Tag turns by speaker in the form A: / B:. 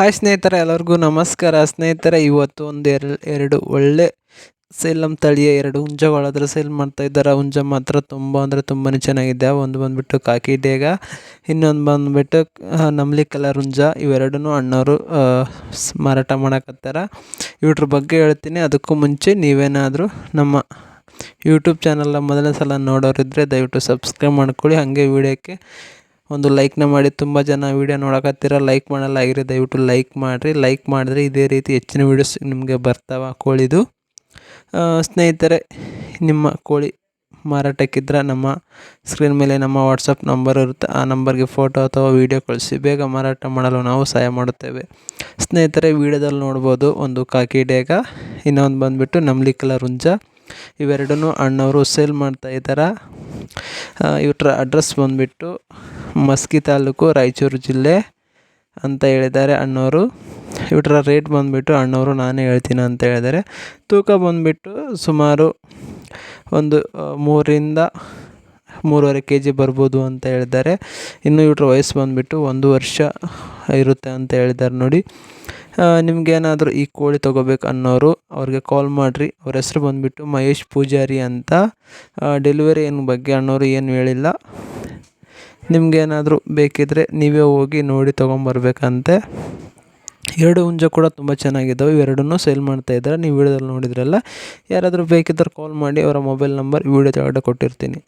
A: Hi ಸ್ನೇಹಿತರೆ, ಎಲ್ಲರಿಗೂ ನಮಸ್ಕಾರ. ಸ್ನೇಹಿತರೆ, ಇವತ್ತು ಒಂದು ಎರಡು ಎರಡು ಒಳ್ಳೆ ಸೇಲ್ ತಳಿಯ ಎರಡು ಹುಂಜಗಳಾದ್ರೆ ಸೇಲ್ ಮಾಡ್ತಾ ಇದ್ದಾರೆ. ಹುಂಜ ಮಾತ್ರ ತುಂಬ ಅಂದರೆ ತುಂಬಾ ಚೆನ್ನಾಗಿದೆ. ಒಂದು ಬಂದುಬಿಟ್ಟು ಕಾಕಿ ಡೇಗ ಇನ್ನೊಂದು ಬಂದುಬಿಟ್ಟು ನಮ್ಲಿ ಕಲರ್ ಹುಂಜ. ಇವೆರಡೂ ಅಣ್ಣವರು ಮಾರಾಟ ಮಾಡಕತ್ತಾರ. ಇವ್ರ ಬಗ್ಗೆ ಹೇಳ್ತೀನಿ. ಅದಕ್ಕೂ ಮುಂಚೆ ನೀವೇನಾದರೂ ನಮ್ಮ ಯೂಟ್ಯೂಬ್ ಚಾನಲ್ನ ಮೊದಲನೇ ಸಲ ನೋಡೋರಿದ್ದರೆ ದಯವಿಟ್ಟು ಸಬ್ಸ್ಕ್ರೈಬ್ ಮಾಡ್ಕೊಳ್ಳಿ. ಹಾಗೆ ವಿಡಿಯೋಕ್ಕೆ ಒಂದು ಲೈಕ್ನ ಮಾಡಿ ತುಂಬ ಜನ ವೀಡಿಯೋ ನೋಡಕತ್ತೀರ ಲೈಕ್ ಮಾಡಲ್ಲ ಆಗಿರಿ ದಯವಿಟ್ಟು ಲೈಕ್ ಮಾಡಿರಿ. ಲೈಕ್ ಮಾಡಿದ್ರೆ ಇದೇ ರೀತಿ ಹೆಚ್ಚಿನ ವೀಡಿಯೋಸ್ ನಿಮಗೆ ಬರ್ತಾವ ಕೋಳಿದು. ಸ್ನೇಹಿತರೆ, ನಿಮ್ಮ ಕೋಳಿ ಮಾರಾಟಕ್ಕಿದ್ರೆ ನಮ್ಮ ಸ್ಕ್ರೀನ್ ಮೇಲೆ ನಮ್ಮ ವಾಟ್ಸಪ್ ನಂಬರ್ ಇರುತ್ತೆ. ಆ ನಂಬರ್ಗೆ ಫೋಟೋ ಅಥವಾ ವೀಡಿಯೋ ಕಳಿಸಿ. ಬೇಗ ಮಾರಾಟ ಮಾಡಲು ನಾವು ಸಹಾಯ ಮಾಡುತ್ತೇವೆ. ಸ್ನೇಹಿತರೆ, ವೀಡಿಯೋದಲ್ಲಿ ನೋಡ್ಬೋದು ಒಂದು ಕಾಕಿ ಡೇಗ, ಇನ್ನೊಂದು ಬಂದುಬಿಟ್ಟು ನಮ್ಲಿ ಕಲರ್ ಹುಂಜ. ಇವೆರಡನ್ನೂ ಅಣ್ಣವರು ಸೇಲ್ ಮಾಡ್ತಾ ಇದ್ದಾರೆ? ಇವ್ರ ಅಡ್ರೆಸ್ ಬಂದುಬಿಟ್ಟು ಮಸ್ಕಿ ತಾಲೂಕು ರಾಯಚೂರು ಜಿಲ್ಲೆ ಅಂತ ಹೇಳಿದ್ದಾರೆ ಅಣ್ಣವರು ಇವ್ರ ರೇಟ್ ಬಂದುಬಿಟ್ಟು ಅಣ್ಣವರು ನಾನೇ ಹೇಳ್ತೀನಿ ಅಂತ ಹೇಳಿದ್ದಾರೆ. ತೂಕ ಬಂದುಬಿಟ್ಟು ಸುಮಾರು ಒಂದು ಮೂರರಿಂದ ಮೂರುವರೆ ಕೆ ಜಿ ಬರ್ಬೋದು ಅಂತ ಹೇಳಿದ್ದಾರೆ. ಇನ್ನು ಇವ್ರ ವಯಸ್ಸು ಬಂದುಬಿಟ್ಟು ಒಂದು ವರ್ಷ ಇರುತ್ತೆ ಅಂತ ಹೇಳಿದ್ದಾರೆ ನೋಡಿ. ನಿಮಗೇನಾದರೂ ಈ ಕೋಳಿ ತೊಗೋಬೇಕು ಅನ್ನೋರು ಅವ್ರಿಗೆ ಕಾಲ್ ಮಾಡಿರಿ. ಅವ್ರ ಹೆಸ್ರು ಬಂದುಬಿಟ್ಟು ಮಹೇಶ್ ಪೂಜಾರಿ ಅಂತ. ಡೆಲಿವರಿ ಏನು ಬಗ್ಗೆ ಅನ್ನೋರು ಏನು ಹೇಳಿಲ್ಲ. ನಿಮಗೇನಾದರೂ ಬೇಕಿದ್ದರೆ ನೀವೇ ಹೋಗಿ ನೋಡಿ ತೊಗೊಂಬರ್ಬೇಕಂತೆ. ಎರಡು ಹುಂಜ ಕೂಡ ತುಂಬ ಚೆನ್ನಾಗಿದ್ದಾವೆ. ಇವೆರಡನ್ನೂ ಸೇಲ್ ಮಾಡ್ತಾ ಇದ್ದಾರೆ. ನೀವು ವಿಡಿಯೋದಲ್ಲಿ ನೋಡಿದ್ರಲ್ಲ, ಯಾರಾದರೂ ಬೇಕಿದ್ದರೆ ಕಾಲ್ ಮಾಡಿ, ಅವರ ಮೊಬೈಲ್ ನಂಬರ್ ವಿಡಿಯೋ ಕೆಳಗಡೆ ಕೊಟ್ಟಿರ್ತೀನಿ.